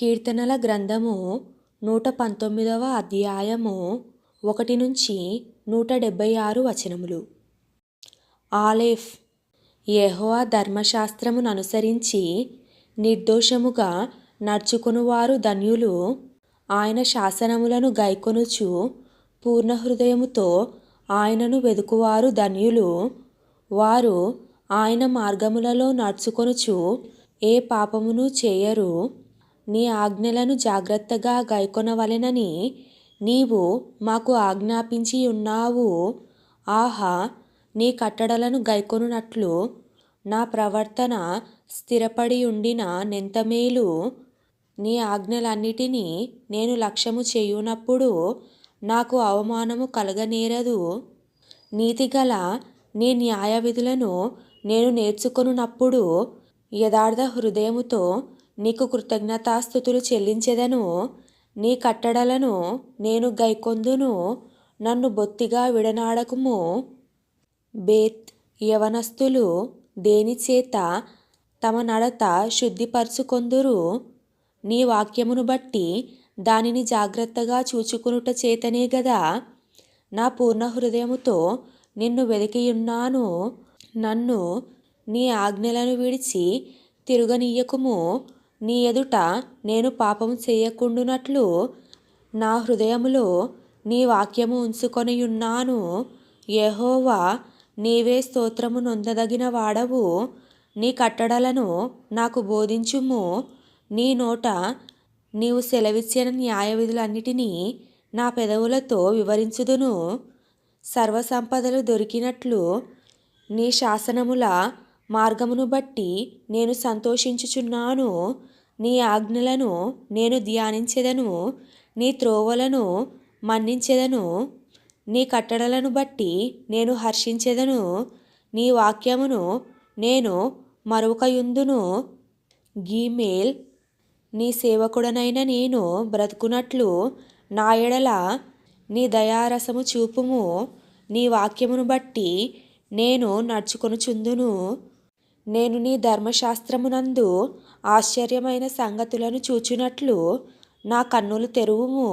కీర్తనల గ్రంథము నూట పంతొమ్మిదవ అధ్యాయము ఒకటి నుంచి నూట డెబ్భై ఆరు వచనములు. ఆలేఫ్ యెహోవా ధర్మశాస్త్రమును అనుసరించి నిర్దోషముగా నడుచుకొనువారు ధన్యులు. ఆయన శాసనములను గైకొనుచు పూర్ణ హృదయముతో ఆయనను వెదుకువారు ధన్యులు. వారు ఆయన మార్గములలో నడుచుకొనుచు ఏ పాపమును చేయరు. నీ ఆజ్ఞలను జాగ్రత్తగా గైకొనవలెనని నీవు మాకు ఆజ్ఞాపించి ఉన్నావు. ఆహా నీ కట్టడలను గైకొనున్నట్లు నా ప్రవర్తన స్థిరపడి ఉండిన నెంతమేలు. నీ ఆజ్ఞలన్నిటినీ నేను లక్ష్యము చేయునప్పుడు నాకు అవమానము కలగనేరదు. నీతిగల నీ న్యాయ విధులను నేను నేర్చుకొనున్నప్పుడు యథార్థ హృదయముతో నీకు కృతజ్ఞతాస్థుతులు చెల్లించెదను నీ కట్టడలను నేను గైకొందును నన్ను బొత్తిగా విడనాడకుము. బేత్ యవనస్తులు దేనిచేత తమ నడత శుద్ధిపరుచుకొందురు? నీ వాక్యమును బట్టి దానిని జాగ్రత్తగా చూచుకునుట చేతనే గదా? నా పూర్ణ హృదయముతో నిన్ను వెదికియున్నాను నన్ను నీ ఆజ్ఞలను విడిచి తిరుగనీయకుము. నీ ఎదుట నేను పాపం చేయకుండునట్లు నా హృదయములో నీ వాక్యము ఉంచుకొనియున్నాను. యహోవా నీవే స్తోత్రము నొందదగిన వాడవు. నీ కట్టడలను నాకు బోధించుము. నీ నోట నీవు సెలవిచ్చిన న్యాయ విధులన్నిటినీ నా పెదవులతో వివరించుదును. సర్వసంపదలు దొరికినట్లు నీ శాసనముల మార్గమును బట్టి నేను సంతోషించుచున్నాను. నీ ఆజ్ఞలను నేను ధ్యానించెదను నీ త్రోవలను మన్నించెదను నీ కట్టడలను బట్టి నేను హర్షించెదను నీ వాక్యమును నేను మరొకయుందును. గీమేల్ నీ సేవకుడనైన నేను బ్రతుకున్నట్లు నా ఎడల నీ దయారసము చూపుము నీ వాక్యమును బట్టి నేను నడుచుకొనుచుందును. నేను నీ ధర్మశాస్త్రమునందు ఆశ్చర్యమైన సంగతులను చూచునట్లు నా కన్నులు తెరువుము.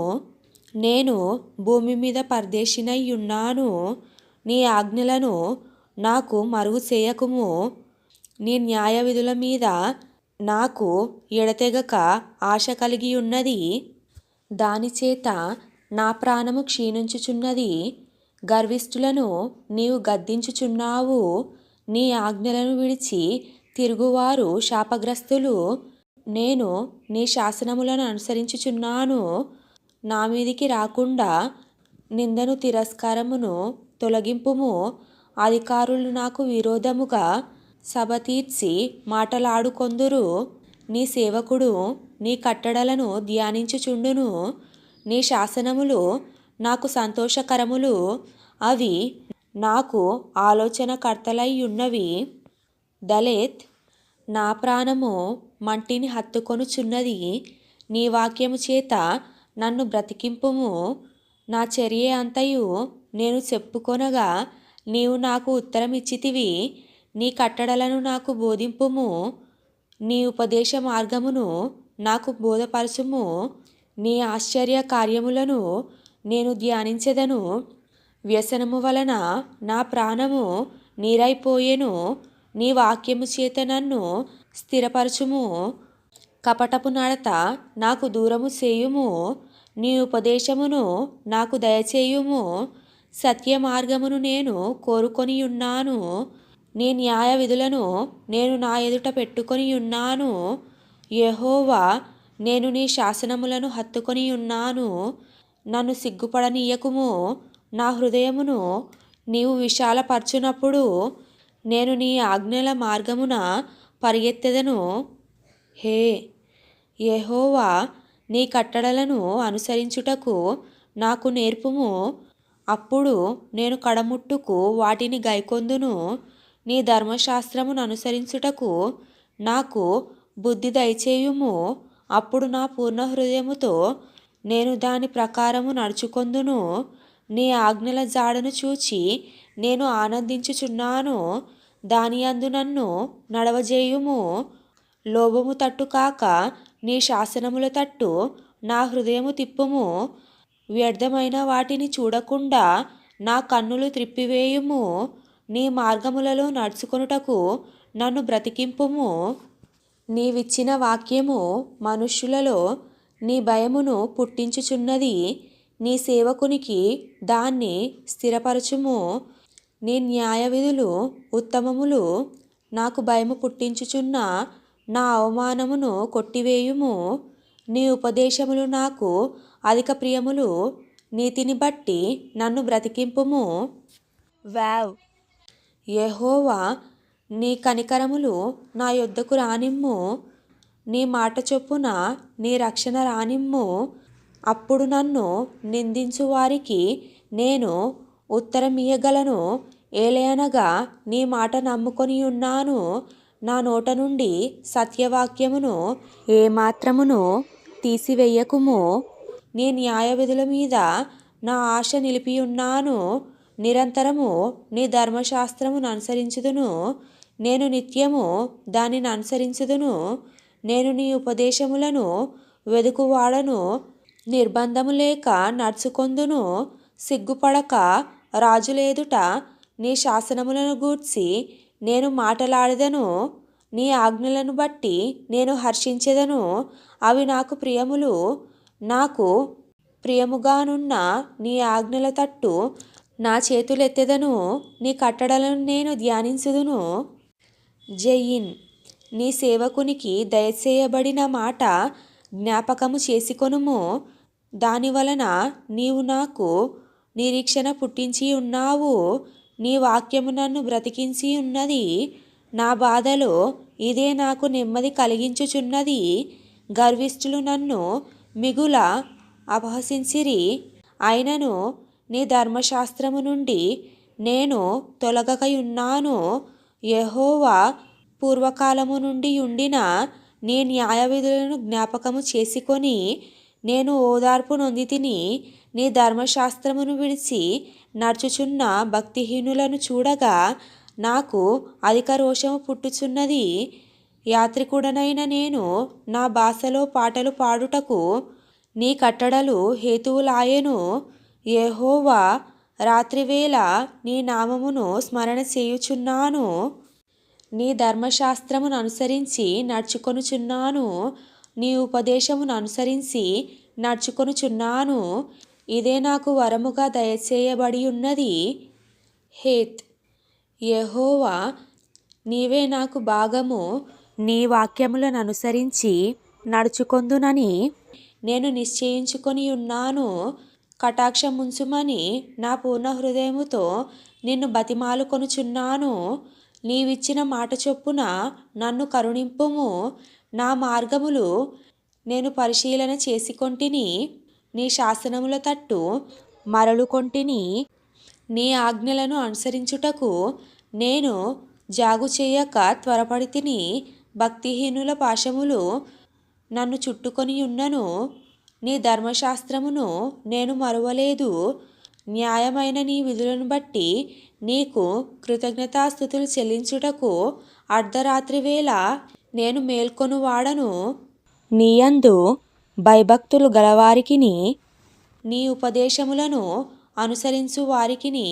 నేను భూమి మీద పరదేశినై ఉన్నాను నీ ఆజ్ఞలను నాకు మరుగు చేయకుము నీ న్యాయ విధుల మీద నాకు ఎడతెగక ఆశ కలిగి ఉన్నది దానిచేత నా ప్రాణము క్షీణించుచున్నది. గర్విష్ఠులను నీవు గద్దించుచున్నావు. నీ ఆజ్ఞలను విడిచి తిరుగువారు శాపగ్రస్తులు. నేను నీ శాసనములను అనుసరించుచున్నాను. నా మీదికి రాకుండా నిందను తిరస్కారమును తొలగింపుము. అధికారులు నాకు విరోధముగా సభ తీర్చి మాటలాడుకొందురు. నీ సేవకుడు నీ కట్టడలను ధ్యానించుచుండును. నీ శాసనములు నాకు సంతోషకరములు. అవి నాకు ఆలోచనకర్తలై ఉన్నవి దళేత్ నా ప్రాణము మంటిని హత్తుకొనుచున్నది. నీ వాక్యము చేత నన్ను బ్రతికింపుము. నా చర్య అంతయు నేను చెప్పుకొనగా నీవు నాకు ఉత్తరం ఇచ్చితివి నీ కట్టడలను నాకు బోధింపుము. నీ ఉపదేశ మార్గమును నాకు బోధపరచుము. నీ ఆశ్చర్య కార్యములను నేను ధ్యానించెదను. వ్యసనము వలన నా ప్రాణము నీరైపోయేను. నీ వాక్యము చేత నన్ను స్థిరపరచుము. కపటపు నడత నాకు దూరము చేయుము. నీ ఉపదేశమును నాకు దయచేయుము. సత్య మార్గమును నేను కోరుకొని ఉన్నాను నీ న్యాయ విధులను నేను నా ఎదుట పెట్టుకొని ఉన్నాను యహోవా నేను నీ శాసనములను హత్తుకొని ఉన్నాను నన్ను సిగ్గుపడనీయకుము. నా హృదయమును నీవు విశాలపరచునప్పుడు నేను నీ ఆజ్ఞల మార్గమున పరిగెత్తెదను. హే యెహోవా నీ కట్టడలను అనుసరించుటకు నాకు నేర్పుము. అప్పుడు నేను కడముట్టుకు వాటిని గైకొందును. నీ ధర్మశాస్త్రమును అనుసరించుటకు నాకు బుద్ధి దయచేయుము. అప్పుడు నా పూర్ణ హృదయముతో నేను దాని ప్రకారము నడుచుకొందును. నీ ఆజ్ఞల జాడను చూచి నేను ఆనందించుచున్నాను. దాని అందు నన్ను నడవజేయుము. లోభము తట్టు కాక నీ శాసనముల తట్టు నా హృదయము తిప్పుము. వ్యర్థమైన వాటిని చూడకుండా నా కన్నులు త్రిప్పివేయుము. నీ మార్గములలో నడుచుకొనుటకు నన్ను బ్రతికింపుము. నీవిచ్చిన వాక్యము మనుష్యులలో నీ భయమును పుట్టించుచున్నది. నీ సేవకునికి దాన్ని స్థిరపరచుము. నీ న్యాయ విధులు ఉత్తమములు నాకు భయము పుట్టించుచున్న నా అవమానమును కొట్టివేయుము. నీ ఉపదేశములు నాకు అధిక ప్రియములు నీతిని బట్టి నన్ను బ్రతికింపుము. వావ్. యెహోవా నీ కనికరములు నా యొద్దకు రానిమ్ము. నీ మాట చొప్పున నీ రక్షణ రానిమ్ము. అప్పుడు నన్ను నిందించు వారికి నేను ఉత్తరమియ్యగలను. ఏలయనగా నీ మాట నమ్ముకొని ఉన్నాను. నా నోట నుండి సత్యవాక్యమును ఏమాత్రమును తీసివేయకుము. నీ న్యాయ విధుల మీద నా ఆశ నిలిపియున్నాను. నిరంతరము నీ ధర్మశాస్త్రమును అనుసరించుదును. నేను నిత్యము దానిని అనుసరించుదును. నేను నీ ఉపదేశములను వెదుకువాడను. నిర్బంధము లేక నడుచుకొందును సిగ్గుపడక రాజులేదుట. నీ శాసనములను గూర్చి నేను మాటలాడెదను. నీ ఆజ్ఞలను బట్టి నేను హర్షించెదను. అవి నాకు ప్రియములు. నాకు ప్రియముగానున్న నీ ఆజ్ఞల తట్టు నా చేతులెత్తెదను. నీ కట్టడలను నేను ధ్యానించుదును. జయిన్ నీ సేవకునికి దయచేయబడిన మాట జ్ఞాపకము చేసుకొనుము. దాని వలన నీవు నాకు నిరీక్షణ పుట్టించి ఉన్నావు. నీ వాక్యము నన్ను బ్రతికించి ఉన్నది. నా బాధలో ఇదే నాకు నెమ్మది కలిగించుచున్నది. గర్విష్ఠులు నన్ను మిగుల అపహసించిరి. అయినను నీ ధర్మశాస్త్రము నుండి నేను తొలగకయున్నాను. యహోవా పూర్వకాలము నుండి ఉండిన నీ న్యాయ విధులను జ్ఞాపకము చేసుకొని నేను ఓదార్పు నొందితిని నీ ధర్మశాస్త్రమును విడిచి నడుచుచున్న భక్తిహీనులను చూడగా నాకు అధిక రోషము పుట్టుచున్నది. యాత్రికుడనైన నేను నా భాషలో పాటలు పాడుటకు నీ కట్టడలు హేతువులాయెను. ఏహోవా రాత్రివేళ నీ నామమును స్మరణ చేయుచున్నాను. నీ ధర్మశాస్త్రమును అనుసరించి నడుచుకొనుచున్నాను. నీ ఉపదేశమును అనుసరించి నడుచుకొనుచున్నాను. ఇదే నాకు వరముగా దయచేయబడి ఉన్నది. హేత్. యహోవా నీవే నాకు భాగము. నీ వాక్యములను అనుసరించి నడుచుకొందునని నేను నిశ్చయించుకొని ఉన్నాను. కటాక్షముంచుమని నా పూర్ణ హృదయముతో నిన్ను బతిమాలుకొనుచున్నాను. నీవిచ్చిన మాట చొప్పున నన్ను కరుణింపుము. నా మార్గములు నేను పరిశీలన చేసికొంటిని నీ శాసనముల తట్టు మరలుకొంటిని నీ ఆజ్ఞలను అనుసరించుటకు నేను జాగు చేయక త్వరపడితిని భక్తిహీనుల పాశములు నన్ను చుట్టుకొని ఉన్నను నీ ధర్మశాస్త్రమును నేను మరువలేదు న్యాయమైన నీ విధులను బట్టి నీకు కృతజ్ఞతాస్థుతులు చెల్లించుటకు అర్ధరాత్రి వేళ నేను మేల్కొనువాడను. నీయందు భయభక్తులు గలవారికిని నీ ఉపదేశములను అనుసరించు వారికిని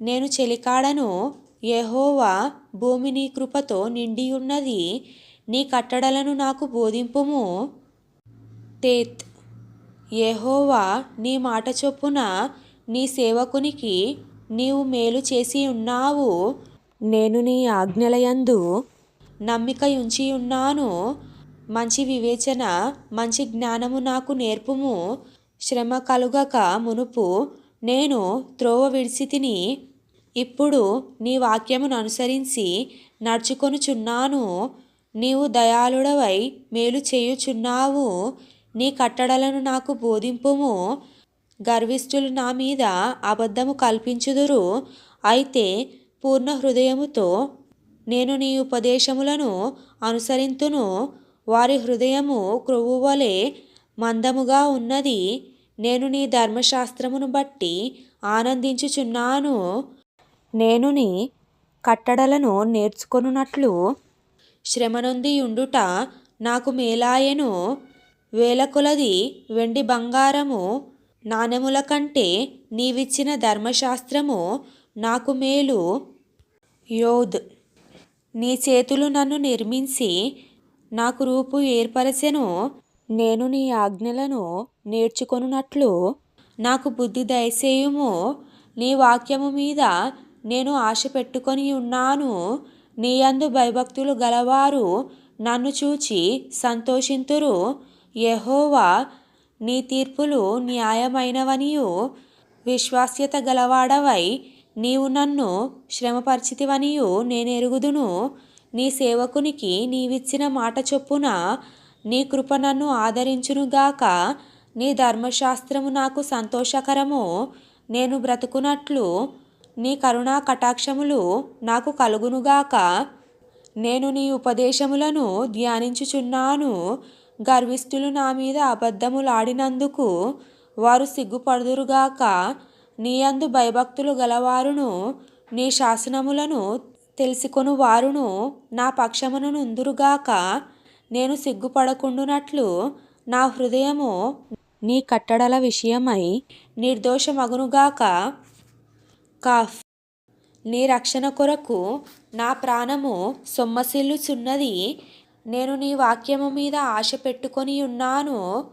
నేను చెలికాడను. యెహోవా భూమి నీ కృపతో నిండియున్నది నీ కట్టడలను నాకు బోధింపుము. తేత్. యెహోవా నీ మాట చొప్పున నీ సేవకునికి నీవు మేలు చేసి ఉన్నావు నేను నీ ఆజ్ఞలయందు నమ్మిక ఉంచి ఉన్నాను మంచి వివేచన మంచి జ్ఞానము నాకు నేర్పుము. శ్రమ కలుగక మునుపు నేను త్రోవ విడిసితిని ఇప్పుడు నీ వాక్యమును అనుసరించి నడుచుకొనుచున్నాను. నీవు దయాళుడవై మేలు చేయుచున్నావు. నీ కట్టడలను నాకు బోధింపుము. గర్విష్ఠులు నా మీద అబద్ధము కల్పించుదురు. అయితే పూర్ణ హృదయముతో నేను నీ ఉపదేశములను అనుసరింతును. వారి హృదయము క్రొవ్వువలే మందముగా ఉన్నది. నేను నీ ధర్మశాస్త్రమును బట్టి ఆనందించుచున్నాను. నేను నీ కట్టడలను నేర్చుకొనున్నట్లు శ్రమనొంది ఉండుట నాకు మేలాయెను. వేల కొలది వెండి బంగారము నాణెముల కంటే నీవిచ్చిన ధర్మశాస్త్రము నాకు మేలు. యోధ్ నీ చేతులు నన్ను నిర్మించి నాకు రూపు ఏర్పరచెను. నేను నీ ఆజ్ఞలను నేర్చుకొనున్నట్లు నాకు బుద్ధి దయచేయుము. నీ వాక్యము మీద నేను ఆశ పెట్టుకొని ఉన్నాను. నీ యందు భయభక్తులు గలవారు నన్ను చూచి సంతోషింతురు. యహోవా నీ తీర్పులు న్యాయమైనవనియు. విశ్వాస్యత గలవాడవై నీవు నన్ను శ్రమపరిచితివనియు నేనెరుగుదును నీ సేవకునికి నీవిచ్చిన మాట చొప్పున నీ కృప నన్ను ఆదరించునుగాక నీ ధర్మశాస్త్రము నాకు సంతోషకరము. నేను బ్రతుకున్నట్లు నీ కరుణా కటాక్షములు నాకు కలుగునుగాక నేను నీ ఉపదేశములను ధ్యానించుచున్నాను. గర్విష్ఠులు నా మీద అబద్ధములాడినందుకు వారు సిగ్గుపడుదురుగాక నీయందు భయభక్తులు గలవారును నీ శాసనములను తెలుసుకొను వారును నా పక్షమున నుందురుగాక నేను సిగ్గుపడకుండునట్లు నా హృదయము నీ కట్టడల విషయమై నిర్దోషమగునుగాక. కాఫ్. నీ రక్షణ కొరకు నా ప్రాణము సొమ్మసిల్లుచున్నది. నేను నీ వాక్యము మీద ఆశ పెట్టుకొని ఉన్నాను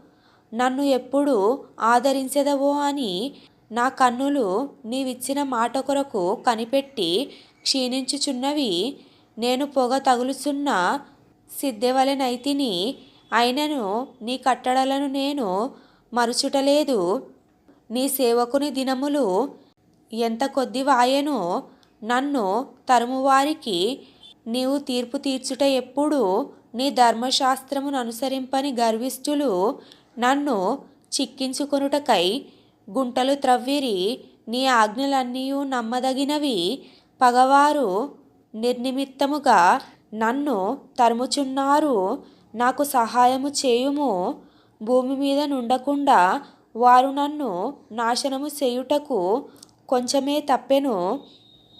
నన్ను ఎప్పుడు ఆదరించెదవో అని నా కన్నులు నీవిచ్చిన మాట కొరకు కనిపెట్టి క్షీణించుచున్నవి. నేను పొగ తగులుచున్న సిద్ధవలెనైతిని అయినను నీ కట్టడలను నేను మరుచుటలేదు. నీ సేవకుని దినములు ఎంత కొద్ది వాయనో నన్ను తరుమువారికి నీవు తీర్పు తీర్చుట ఎప్పుడు నీ ధర్మశాస్త్రమును అనుసరింపని గర్విష్ఠులు నన్ను చిక్కించుకొనుటకై గుంటలు త్రవ్విరి నీ ఆజ్ఞలన్నీయు నమ్మదగినవి. పగవారు నిర్నిమిత్తముగా నన్ను తరుముచున్నారు నాకు సహాయము చేయుము. భూమి మీద నుండకుండా వారు నన్ను నాశనము చేయుటకు కొంచెమే తప్పెను.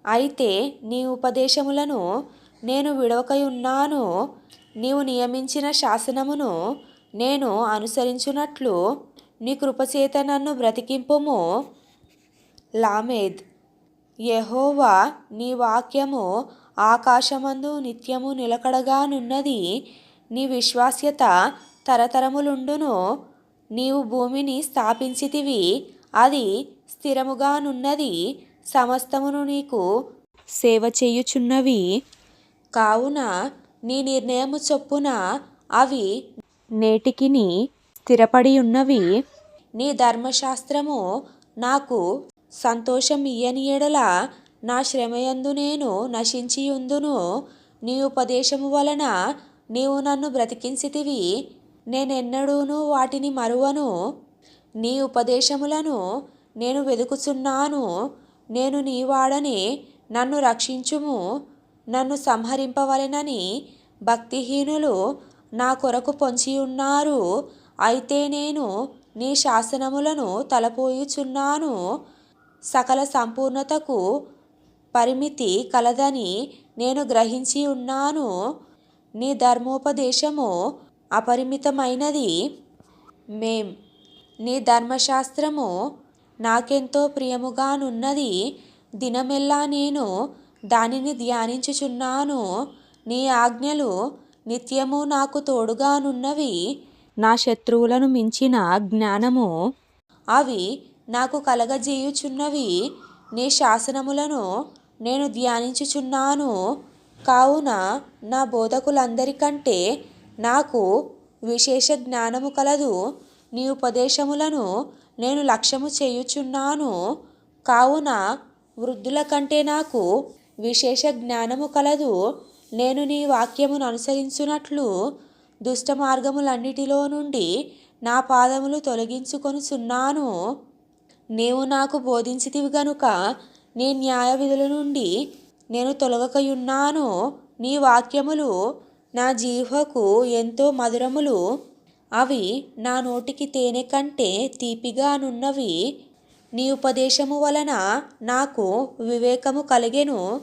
అయితే నీ ఉపదేశములను నేను విడవకయున్నాను. నీవు నియమించిన శాసనమును నేను అనుసరించున్నట్లు నీ కృపచేత నన్ను బ్రతికింపుము. లామేద్. యహోవా నీ వాక్యము ఆకాశమందు నిత్యము నిలకడగానున్నది నీ విశ్వాస్యత తరతరములుండును. నీవు భూమిని స్థాపించితివి. అది స్థిరముగానున్నది సమస్తమును నీకు సేవ చేయుచున్నవి. కావున నీ నిర్ణయము చొప్పున అవి నేటికిని స్థిరపడి ఉన్నవి నీ ధర్మశాస్త్రము నాకు సంతోషం ఇయ్యని ఎడల నా శ్రమయందు నేను నశించియుందును. నీ ఉపదేశము వలన నీవు నన్ను బ్రతికించితివి. నేనెన్నడూను వాటిని మరువను. నీ ఉపదేశములను నేను వెదుకుచున్నాను. నేను నీ వాడని నన్ను రక్షించుము. నన్ను సంహరింపవలెనని భక్తిహీనులు నా కొరకు పొంచియున్నారు. అయితే నేను నీ శాసనములను తలపోయుచున్నాను. సకల సంపూర్ణతకు పరిమితి కలదని నేను గ్రహించి ఉన్నాను. నీ ధర్మోపదేశము అపరిమితమైనది. మేం నీ ధర్మశాస్త్రము నాకెంతో ప్రియముగానున్నది. దినమెల్లా నేను దానిని ధ్యానించుచున్నాను. నీ ఆజ్ఞలు నిత్యము నాకు తోడుగానున్నవి. నా శత్రువులను మించిన జ్ఞానము అవి నాకు కలగజేయుచున్నవి. నీ శాసనములను నేను ధ్యానించుచున్నాను. కావున నా బోధకులందరికంటే నాకు విశేష జ్ఞానము కలదు. నీ ఉపదేశములను నేను లక్ష్యము చేయుచున్నాను. కావున వృద్ధుల కంటే నాకు విశేష జ్ఞానము కలదు. నేను నీ వాక్యమును అనుసరించున్నట్లు దుష్ట మార్గములన్నిటిలో నుండి నా పాదములు తొలగించుకొనుచున్నాను నీవు నాకు బోధించితివి గనుక నీ న్యాయ విధుల నుండి నేను తొలగకయున్నాను. నీ వాక్యములు నా జీహకు ఎంతో మధురములు. అవి నా నోటికి తేనె కంటే తీపిగానున్నవి. నీ ఉపదేశము వలన నాకు వివేకము కలిగెను.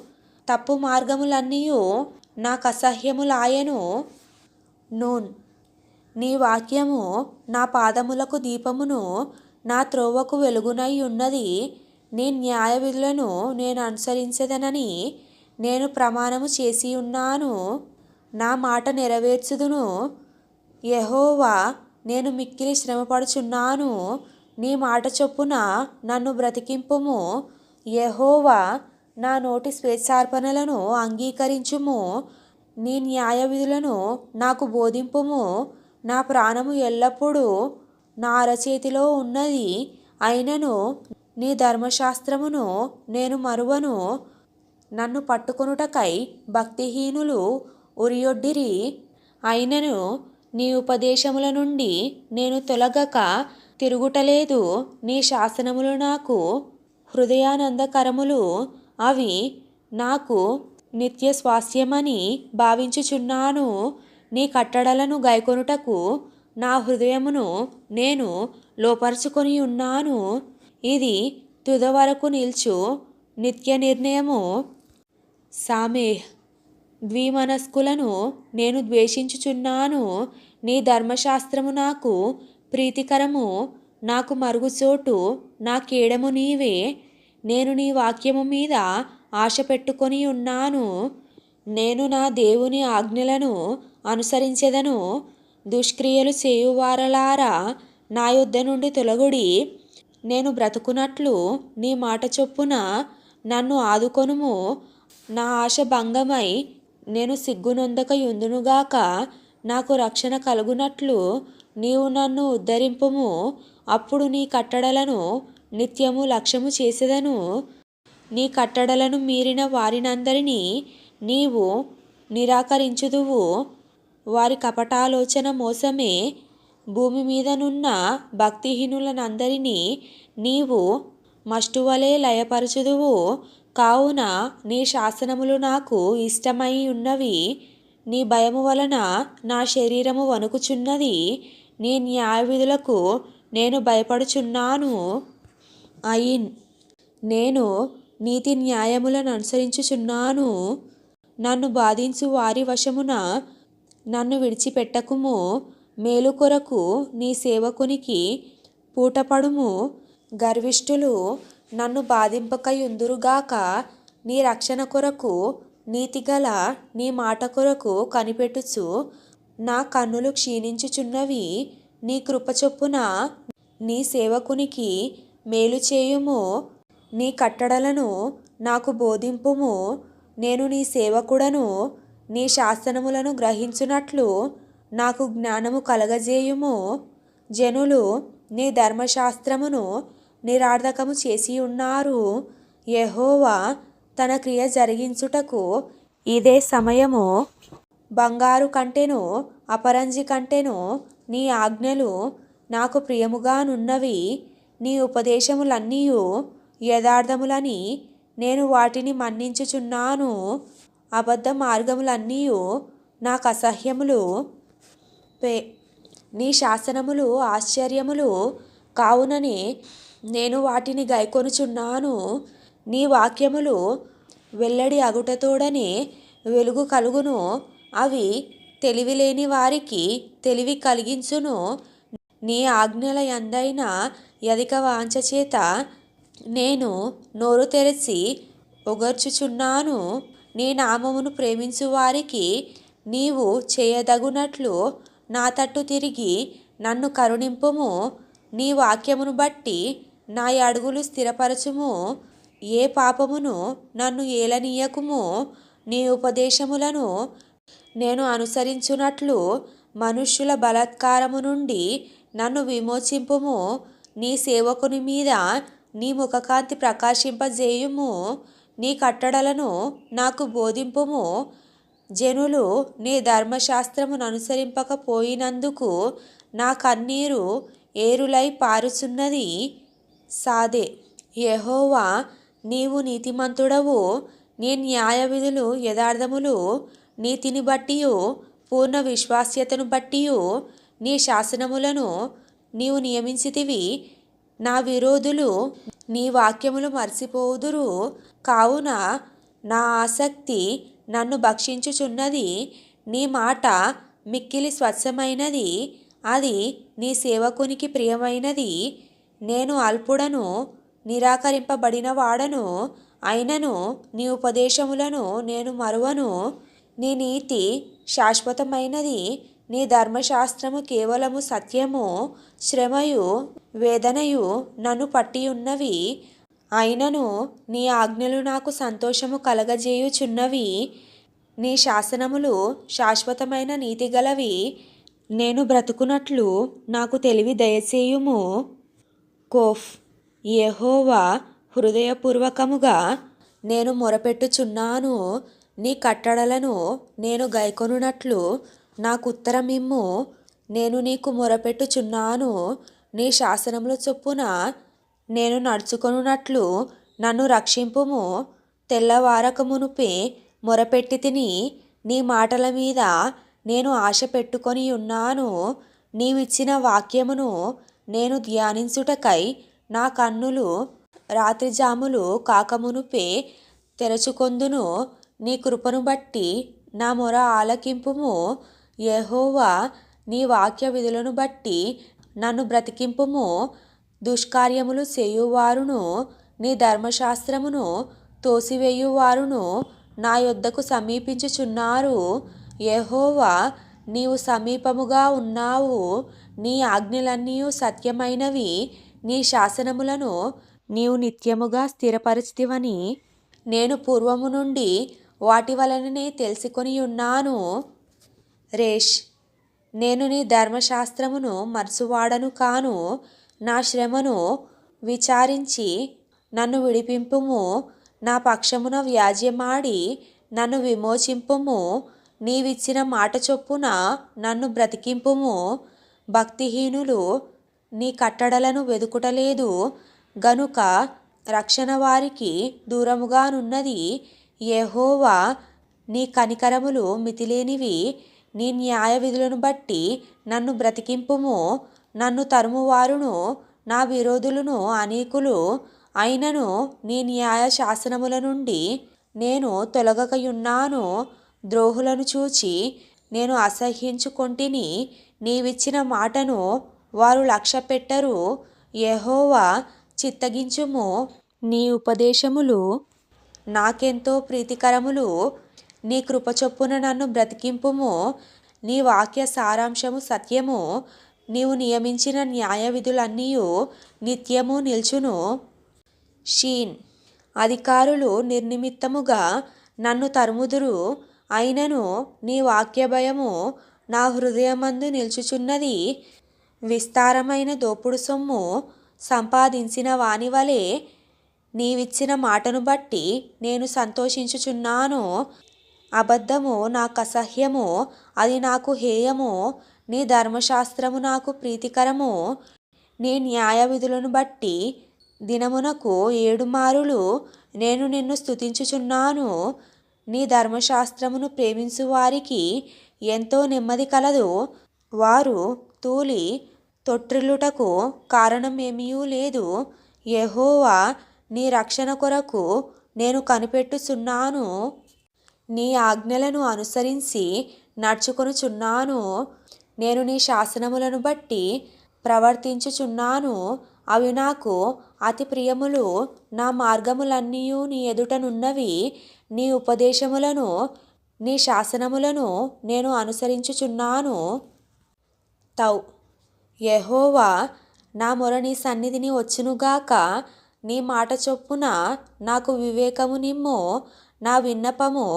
తప్పు మార్గములన్నీయు నాకు అసహ్యములాయెను నూన్. నీ వాక్యము నా పాదములకు దీపమును నా త్రోవకు వెలుగునై ఉన్నది. నీ న్యాయ విధులను నేను అనుసరించదనని నేను ప్రమాణము చేసి ఉన్నాను. నా మాట నెరవేర్చుదును. యహోవా నేను మిక్కిలి శ్రమపడుచున్నాను. నీ మాట చొప్పున నన్ను బ్రతికింపుము. యహోవా నా నోటి స్వేచ్ఛార్పణలను అంగీకరించుము. నీ న్యాయ విధులను నాకు బోధింపుము. నా ప్రాణము ఎల్లప్పుడూ నా అరచేతిలో ఉన్నది. అయినను నీ ధర్మశాస్త్రమును నేను మరువను. నన్ను పట్టుకొనుటకై భక్తిహీనులు ఉరియొడ్డిరి. అయినను నీ ఉపదేశముల నుండి నేను తొలగక తిరుగుటలేదు. నీ శాసనములు నాకు హృదయానందకరములు. అవి నాకు నిత్య స్వాస్థ్యమని భావించుచున్నాను. నీ కట్టడలను గైకొనుటకు నా హృదయమును నేను లోపరుచుకొని ఉన్నాను. ఇది తుద వరకు నిల్చు నిత్య నిర్ణయము. సామే ద్విమనస్కులను నేను ద్వేషించుచున్నాను. నీ ధర్మశాస్త్రము నాకు ప్రీతికరము. నాకు మరుగుచోటు నా కేడము నీవే. నేను నీ వాక్యము మీద ఆశ పెట్టుకొని ఉన్నాను. నేను నా దేవుని ఆజ్ఞలను అనుసరించెదను. దుష్క్రియలు చేయువారలారా నా యుద్ధ నుండి తొలగుడి. నేను బ్రతుకున్నట్లు నీ మాట చొప్పున నన్ను ఆదుకొనుము. నా ఆశ భంగమై నేను సిగ్గునొందక యుందునుగాక నాకు రక్షణ కలుగునట్లు నీవు నన్ను ఉద్ధరింపుము. అప్పుడు నీ కట్టడలను నిత్యము లక్ష్యము చేసేదను. నీ కట్టడలను మీరిన వారినందరినీ నీవు నిరాకరించుదువు. వారి కపటాలోచన మోసమే. భూమి మీదనున్న భక్తిహీనులనందరినీ నీవు మష్టువలే లయపరచుదువు. కావున నీ శాసనములు నాకు ఇష్టమై ఉన్నవి నీ భయము వలన నా శరీరము వణుకుచున్నది. నీ న్యాయ విధులకు నేను భయపడుచున్నాను. అయిన్ నేను నీతి న్యాయములను అనుసరించుచున్నాను. నన్ను బాధించు వారి వశమున నన్ను విడిచిపెట్టకుము. మేలు కొరకు నీ సేవకునికి పూటపడుము. గర్విష్ఠులు నన్ను బాధింపకయుందురుగాక నీ రక్షణ కొరకు నీతిగల నీ మాట కొరకు కనిపెట్టుచు నా కన్నులు క్షీణించుచున్నవి నీ కృపచొప్పున నీ సేవకునికి మేలు చేయుము. నీ కట్టడలను నాకు బోధింపుము. నేను నీ సేవకుడను నీ శాసనములను గ్రహించునట్లు నాకు జ్ఞానము కలగజేయుము. జనులు నీ ధర్మశాస్త్రమును నిరార్థకము చేసి ఉన్నారు. యహోవా తన క్రియ జరిగించుటకు ఇదే సమయము. బంగారు కంటేను అపరంజి కంటేను నీ ఆజ్ఞలు నాకు ప్రియముగానున్నవి. నీ ఉపదేశములన్నీయు యథార్థములని నేను వాటిని మన్నించుచున్నాను. అబద్ధ మార్గములన్నీయు నాకు అసహ్యములు. పే నీ శాసనములు ఆశ్చర్యములు కావునని నేను వాటిని గైకొనుచున్నాను. నీ వాక్యములు వెల్లడి అగుటతోడనే వెలుగు కలుగును. అవి తెలివిలేని వారికి తెలివి కలిగించును. నీ ఆజ్ఞల ఎందైన యధిక వాంఛ చేత నేను నోరు తెరచి ఒగర్చుచున్నాను నీ నామమును ప్రేమించు వారికి నీవు చేయదగునట్లు నా తట్టు తిరిగి నన్ను కరుణింపుము. నీ వాక్యమును బట్టి నా అడుగులు స్థిరపరచుము. ఏ పాపమును నన్ను ఏలనీయకుము? నీ ఉపదేశములను నేను అనుసరించునట్లు మనుష్యుల బలాత్కారము నుండి నన్ను విమోచింపుము. నీ సేవకుని మీద నీ ముఖకాంతి ప్రకాశింపజేయుము నీ కట్టడలను నాకు బోధింపుము. జనులు నీ ధర్మశాస్త్రమును అనుసరింపకపోయినందుకు నా కన్నీరు ఏరులై పారుచున్నది సాదే. యెహోవా నీవు నీతిమంతుడవు. నీ న్యాయ విధులు యథార్థములు. నీతిని బట్టి పూర్ణ విశ్వాస్యతను బట్టి నీ శాసనములను నీవు నియమించితివి. నా విరోధులు నీ వాక్యములు మర్చిపోదురు కావున నా ఆసక్తి నన్ను భక్షించుచున్నది. నీ మాట మిక్కిలి స్వచ్ఛమైనది. అది నీ సేవకునికి ప్రియమైనది. నేను అల్పుడను నిరాకరింపబడిన వాడను అయినను నీ ఉపదేశములను నేను మరువను. నీ నీతి శాశ్వతమైనది. నీ ధర్మశాస్త్రము కేవలము సత్యము శ్రమయు వేదనయు నన్ను పట్టియున్నవి. అయినను నీ ఆజ్ఞలు నాకు సంతోషము కలగజేయుచున్నవి. నీ శాసనములు శాశ్వతమైన నీతిగలవి నేను బ్రతుకున్నట్లు నాకు తెలివి దయచేయుము. కోఫ్ ఎహోవా హృదయపూర్వకముగా నేను మొరపెట్టుచున్నాను. నీ కట్టడలను నేను గైకొనున్నట్లు నాకు ఉత్తరమిమ్ము నేను నీకు మొరపెట్టుచున్నాను. నీ శాసనముల చొప్పున నేను నడుచుకొనున్నట్లు నన్ను రక్షింపుము. తెల్లవారక మునుపే మొరపెట్టి తిని నీ మాటల మీద నేను ఆశ పెట్టుకొని ఉన్నాను. నీవిచ్చిన వాక్యమును నేను ధ్యానించుటకై నా కన్నులు రాత్రిజాములు కాకమునుపే తెరచుకొందును. నీ కృపను బట్టి నా మొర ఆలకింపుము. యెహోవా నీ వాక్య విధులను బట్టి నన్ను బ్రతికింపుము. దుష్కార్యములు చేయువారును నీ ధర్మశాస్త్రమును తోసివేయువారును నా యొద్దకు సమీపించుచున్నారు. యహోవా నీవు సమీపముగా ఉన్నావు. నీ ఆజ్ఞలన్నీ సత్యమైనవి. నీ శాసనములను నీవు నిత్యముగా స్థిరపరిచితివని నేను పూర్వము నుండి వాటి వలననే తెలుసుకొని ఉన్నాను రేష్ నేను నీ ధర్మశాస్త్రమును మర్సువాడను కాను నా శ్రమను విచారించి నన్ను విడిపింపుము నా పక్షమున వ్యాజ్యమాడి నన్ను విమోచింపుము నీవిచ్చిన మాట చొప్పున నన్ను బ్రతికింపుము. భక్తిహీనులు నీ కట్టడలను వెదుకుటలేదు గనుక రక్షణ వారికి దూరముగానున్నది యెహోవా నీ కనికరములు మితిలేనివి. నీ న్యాయ విధులను బట్టి నన్ను బ్రతికింపుము. నన్ను తరుమువారును నా విరోధులను అనేకులు అయినను నీ న్యాయ శాసనముల నుండి నేను తొలగకయున్నాను. ద్రోహులను చూచి నేను అసహ్యించుకొంటిని నీవిచ్చిన మాటను వారు లక్ష్య పెట్టరు యహోవా చిత్తగించుము. నీ ఉపదేశములు నాకెంతో ప్రీతికరములు. నీ కృపచొప్పున నన్ను బ్రతికింపుము. నీ వాక్య సారాంశము సత్యము. నీవు నియమించిన న్యాయ విధులన్నీ నిత్యము నిల్చును. షీన్. అధికారులు నిర్నిమిత్తముగా నన్ను తరుముదురు. అయినను నీ వాక్య భయము నా హృదయమందు నిల్చుచున్నది. విస్తారమైన దోపుడు సొమ్ము సంపాదించిన వాని వలె నీవిచ్చిన మాటను బట్టి నేను సంతోషించుచున్నాను. అబద్ధము నాకు అసహ్యము అది నాకు హేయము నీ ధర్మశాస్త్రము నాకు ప్రీతికరము నీ న్యాయ విధులను బట్టి దినమునకు ఏడు మారులు నేను నిన్ను స్తుతించుచున్నాను. నీ ధర్మశాస్త్రమును ప్రేమించు వారికి ఎంతో నెమ్మది కలదు. వారు తూలి తొట్టిల్లుటకు కారణం లేదు. యెహోవా నీ రక్షణ కొరకు నేను కనిపెట్టుచున్నాను. నీ ఆజ్ఞలను అనుసరించి నడుచుకొనుచున్నాను. నేను నీ శాసనములను బట్టి ప్రవర్తించుచున్నాను. అవి నాకు అతి ప్రియములు. నా మార్గములన్నీ నీ ఎదుటనున్నవి. నీ ఉపదేశములను నీ శాసనములను నేను అనుసరించుచున్నాను. తౌ. యహోవా నా మొర నీ సన్నిధిని వచ్చునుగాక. నీ మాట చొప్పున నాకు వివేకము నిమ్ము. నా విన్నపము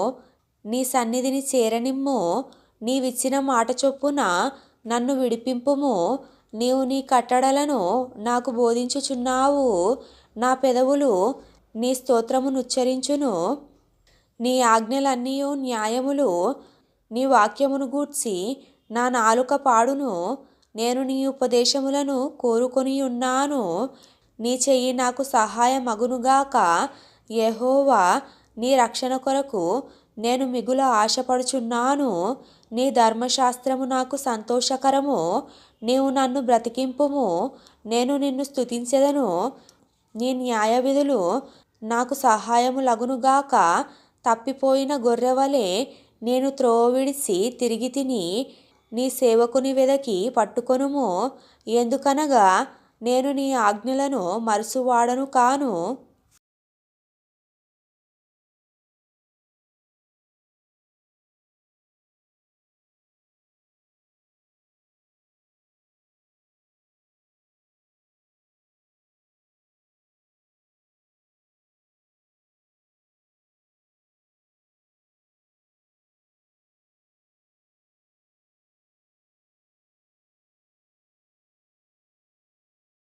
నీ సన్నిధిని చేరనిమ్ము. నీవిచ్చిన మాట చొప్పున నన్ను విడిపింపుము. నీవు నీ కట్టడలను నాకు బోధించుచున్నావు. నా పెదవులు నీ స్తోత్రమునుచ్చరించును. నీ ఆజ్ఞలన్నీ న్యాయములు నీ వాక్యమును గూర్చి నా నాలుక పాడును. నేను నీ ఉపదేశములను కోరుకొని ఉన్నాను నీ చెయ్యి నాకు సహాయమగునుగాక. యెహోవా నీ రక్షణ కొరకు నేను మిగుల ఆశపడుచున్నాను. నీ ధర్మశాస్త్రము నాకు సంతోషకరము. నీవు నన్ను బ్రతికింపుము. నేను నిన్ను స్తుతించెదను. నీ న్యాయ విధులు నాకు సహాయము లగునుగాక. తప్పిపోయిన గొర్రెవలే నేను త్రోవిడిసి తిరిగి తిని నీ సేవకుని వెదకి పట్టుకొనుము. ఎందుకనగా నేను నీ ఆజ్ఞలను మరుసువాడను కాను.